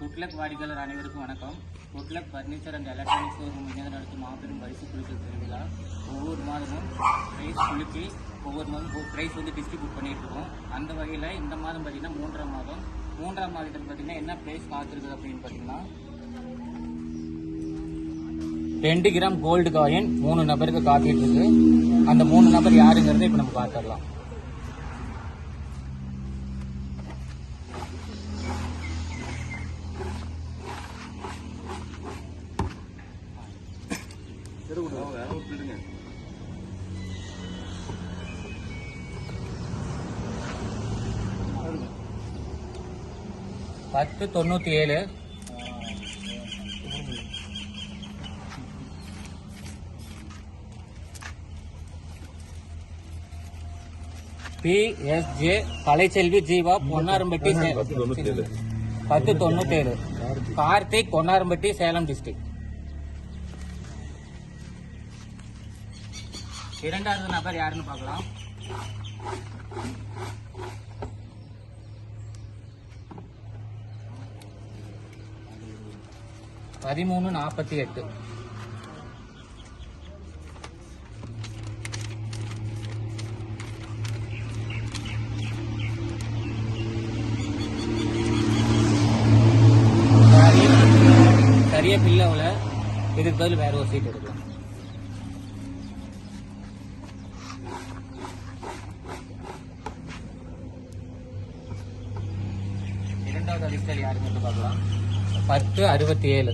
Good luck வாடிக்கையாளர் அனைவருக்கும் வணக்கம். Good luck furniture and electronics showroom இணைந்து நடத்தும் மாபெரும் பரிசு குழுக்கள் திருவிழா ஒவ்வொரு மாதமும் ப்ரைஸ் குலுக்கி ஒவ்வொரு மாதம் ப்ரைஸ் வந்து டிஸ்ட்ரிபியூட் பண்ணிட்டு இருக்கோம். அந்த வகையில் இந்த மாதம் பார்த்தீங்கன்னா மூன்றாம் மாதம். மூன்றாம் மாதத்தில் பார்த்தீங்கன்னா என்ன ப்ரைஸ் காத்திருக்குது அப்படின்னு பார்த்தீங்கன்னா ரெண்டு கிராம் கோல்டு காயின் மூணு நபருக்கு காத்திட்டு இருக்கு அந்த மூணு நபர் யாருங்கிறத இப்போ நம்ம பார்த்துடலாம். பத்து தொண்ணூற்றி ஏழு பிஎஸ்ஜே கலைச்செல்வி ஜீவா பொன்னாரம்பட்டி பத்து தொண்ணூத்தி ஏழு கார்த்திக் பொன்னாரம்பட்டி சேலம் டிஸ்ட்ரிக்ட் இரண்டாவது நபர் யாருன்னு பார்க்கலாம். பதிமூணு நாற்பத்தி எட்டு. கரிய பில்லவுல இதுக்கு பதில் வேற ஒரு சீட் எடுக்கலாம். யாருன்னு பார்க்கலாம். பத்து அறுபத்தி ஏழு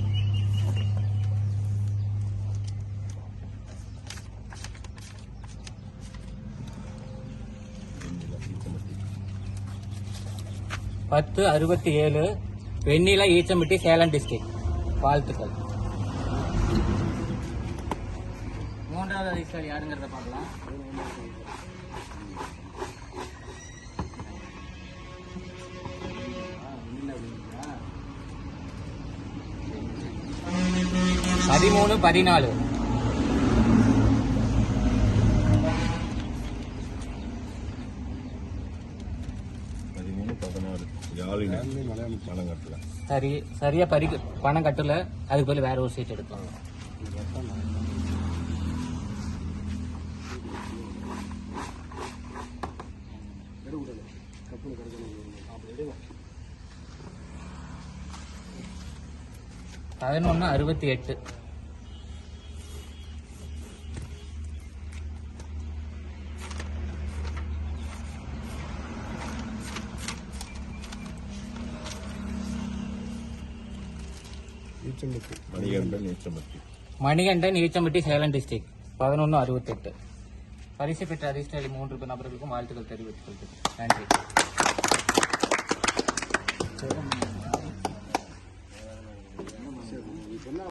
பத்து அறுபத்தி ஏழு வெண்ணிலா ஈச்சம்பட்டி சேலம் டிஸ்ட்ரிக்ட் வாழ்த்துக்கள். மூன்றாவது அதிகாரி யாருங்கிறத பார்க்கலாம். பதிமூணு பதினாலு. சரி சரியா பறி பணம் கட்டல. அதுக்கு பதில் வேற ஒரு சீட் எடுக்கலாம் பதினொன்னு அறுபத்தி எட்டு. மணிகண்டன் ஈச்சம்பட்டி சேலம் டிஸ்ட்ரிக்ட் பதினொன்று அறுபத்தெட்டு பரிசு பெற்ற அதிர்ஷ்டலி மூன்று நபர்களுக்கும் வாழ்த்துக்கள் தெரிவித்துக் கொள்கிறேன். நன்றி.